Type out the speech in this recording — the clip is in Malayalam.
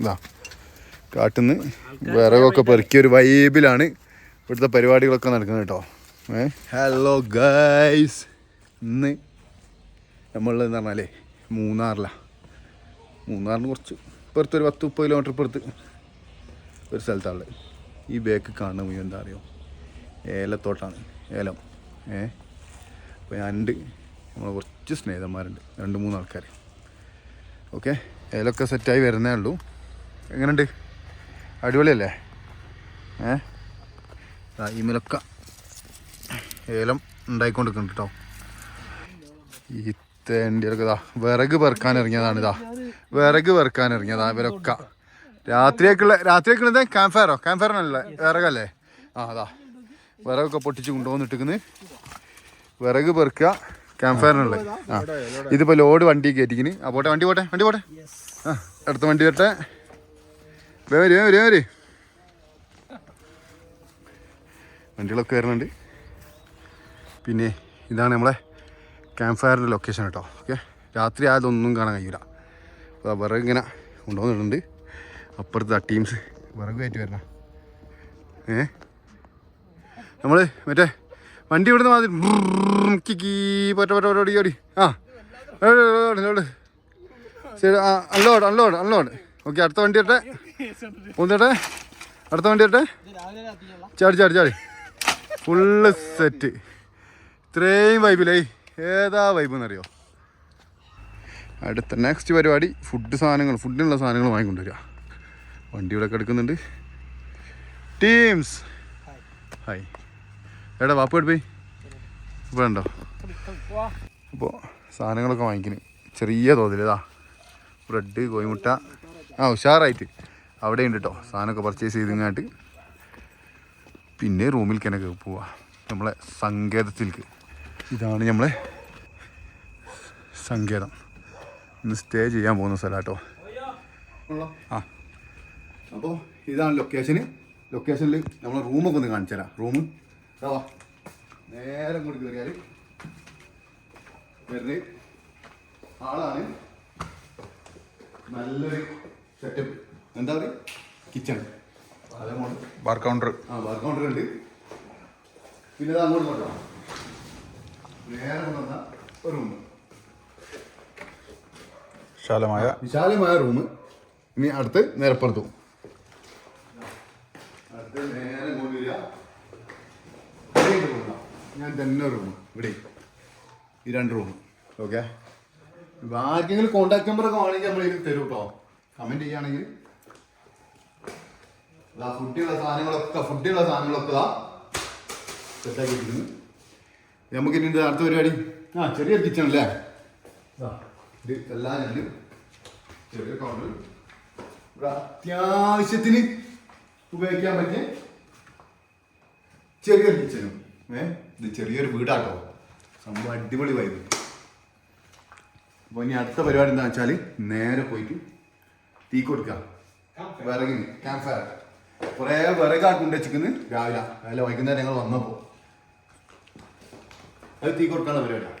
ഇതാ കാട്ടുന്ന് വിറകൊക്കെ പെറുക്കിയ ഒരു വൈബിലാണ് ഇവിടുത്തെ പരിപാടികളൊക്കെ നടക്കുന്നത് കേട്ടോ. ഏ? ഹലോ ഗൈസ് ഇന്ന് നമ്മളെന്ന് പറഞ്ഞാലേ മൂന്നാറിലാണ് മൂന്നാറിന് കുറച്ച് ഇപ്പുറത്ത് ഒരു പത്ത് മുപ്പത് കിലോമീറ്റർ ഇപ്പുറത്ത് ഒരു സ്ഥലത്താണ് ഈ ബേക്ക് കാണുന്ന മുഴുവൻ എന്താ അറിയോ? ഏലത്തോട്ടാണ് ഏലം. ഏ? അപ്പോൾ ഞാനുണ്ട് നമ്മളെ കുറച്ച് സ്നേഹിതന്മാരുണ്ട്. രണ്ട് മൂന്ന് ആൾക്കാർ ഓക്കെ ഏലമൊക്കെ സെറ്റായി വരുന്നേ ഉള്ളൂ. എങ്ങനെയുണ്ട് അടിപൊളിയല്ലേ? ഏ? ദാ ഈ മിലക്ക ഏലം ഉണ്ടായിക്കൊണ്ടിരിക്കുന്നുണ്ട് കേട്ടോ ഈ തേണ്ടിയൊക്കെ ഇതാ വിറക് പെറുക്കാൻ ഇറങ്ങിയതാണ് ഇതാ വിറക് പെറുക്കാൻ ഇറങ്ങിയതാ ഇവരൊക്കെ. രാത്രിയൊക്കെയുള്ള രാത്രിയൊക്കെ ക്യാമ്പ് ഫയറോ ക്യാമ്പ് ഫയറിനല്ലേ വിറകല്ലേ? ആ അതാ വിറകൊക്കെ പൊട്ടിച്ച് കൊണ്ടുപോകുന്നിട്ടിരിക്കുന്നു വിറക് പെറുക്കുക ക്യാമ്പ് ഫയറിനുള്ളത് ആ. ഇതിപ്പോൾ ലോഡ് വണ്ടി കയറ്റിക്കിന്. ആ പോട്ടെ വണ്ടി പോട്ടെ വണ്ടി പോട്ടെ. ആ അടുത്ത വണ്ടി വരട്ടെ. വേ വരി വേ വരി വരി. വണ്ടികളൊക്കെ വരുന്നുണ്ട് പിന്നെ ഇതാണ് നമ്മളെ ക്യാമ്പ് ഫയറിന്റെ ലൊക്കേഷൻ കേട്ടോ. ഓക്കെ രാത്രി ആയതൊന്നും കാണാൻ കഴിയൂല. അപ്പോൾ വിറക് ഇങ്ങനെ കൊണ്ടുവന്നിട്ടുണ്ട് അപ്പുറത്ത് ആ ടീംസ് വിറക് കയറ്റി വരണം. ഏ? നമ്മൾ മറ്റേ വണ്ടി ഇവിടുന്ന് മാതിരി കിക്കി പോറ്റ പോറ്റ ഓടി ഓടി. ആ. അൺലോഡ് അൺലോഡ് അൺലോഡ് ഓക്കെ അടുത്ത വണ്ടി ഇട്ടെ. പോന്നിട്ടെ അടുത്ത വണ്ടി ഇട്ടെ. ചാടി ചാടി ചാടി. ഫുള്ള് സെറ്റ് ഇത്രയും വൈബിലേ ഏതാ വൈബ് എന്നറിയോ അടുത്ത നെക്സ്റ്റ് പരിപാടി ഫുഡ് സാധനങ്ങൾ ഫുഡിനുള്ള സാധനങ്ങൾ വാങ്ങിക്കൊണ്ടുവരിക. വണ്ടി ഇവിടെ കിടക്കുന്നുണ്ട് ടീംസ് ഹായ് എടാ വാപ്പ് എടുപ്പേ ഇപ്പോൾ ഉണ്ടോ? അപ്പോൾ സാധനങ്ങളൊക്കെ വാങ്ങിക്കണേ. ചെറിയ തോതിൽ ഇതാ. ബ്രെഡ് കോഴിമുട്ട ആ ഉഷാറായിട്ട്. അവിടെ ഉണ്ട് കേട്ടോ സാധനമൊക്കെ പർച്ചേസ് ചെയ്തിങ്ങാട്ട്. പിന്നെ റൂമിൽ തന്നെ പോവാ. നമ്മളെ സങ്കേതത്തിലേക്ക് ഇതാണ് നമ്മളെ സങ്കേതം. ഇന്ന് സ്റ്റേ ചെയ്യാൻ പോകുന്ന സ്ഥലം കേട്ടോ ആ. അപ്പോൾ ഇതാണ് ലൊക്കേഷന് ലൊക്കേഷനിൽ നമ്മളെ റൂമൊക്കെ ഒന്ന് കാണിച്ചു തരാം. റൂം നേരെ കൂടി കയറിയാൽ വരുന്നത്. ആളാണ്. നല്ലൊരു സെറ്റപ്പ് എന്താ പറയുക? കിച്ചൺ ബാർ കൗണ്ടർ ആ ബാർ കൗണ്ടർ ഉണ്ട്. പിന്നെ ഇത് അങ്ങോട്ട് കൊണ്ടുവാ നേരെ കൊണ്ടുവന്ന ഒരു റൂം വിശാലമായ വിശാലമായ റൂം ഇനി അടുത്ത് നേരപ്പുറത്തും. അടുത്ത് നേരെ ഇങ്ങോട്ട് വരിക. ഇവിടെ ഞാൻ തന്നെ റൂം ഇവിടെ. ഈ രണ്ട് റൂം ഓക്കെ ആർക്കെങ്കിലും കോണ്ടാക്ട് നമ്പർ ഒക്കെ വേണമെങ്കിൽ നമ്മൾ ഇത് തരും കേട്ടോ കമന്റ് ചെയ്യുകയാണെങ്കിൽ ഫുഡിയുള്ള സാധനങ്ങളൊക്കെ ഫുഡിയുള്ള സാധനങ്ങളൊക്കെ ഇതാ സെറ്റാക്കിയിട്ടുണ്ട് നമുക്ക് ഇനി ഇത് അടുത്ത പരിപാടി. ആ ചെറിയ കിച്ചൺ അല്ലേ? ഇത് എല്ലാം ഉണ്ട് ചെറിയ കൗണ്ടർ ഇവിടെ അത്യാവശ്യത്തിന് ഉപയോഗിക്കാൻ പറ്റിയ ചെറിയൊരു കിച്ചനും ഏ ഇത് ചെറിയൊരു വീടാട്ടോ. സംഭവം അടിപൊളി വൈബ് അപ്പോൾ ഇനി അടുത്ത പരിപാടി എന്താ വെച്ചാൽ നേരെ പോയിട്ട് തീ കൊടുക്കുക വിറകിന് ക്യാമ്പ് ഫയർ കുറേ വിറകാക്കുണ്ട് ചിക്കുന്ന് രാവിലെ. അല്ല വൈകുന്നേരം ഞങ്ങൾ വന്നപ്പോൾ അത് തീ കൊടുക്കാനുള്ള പരിപാടിയാണ്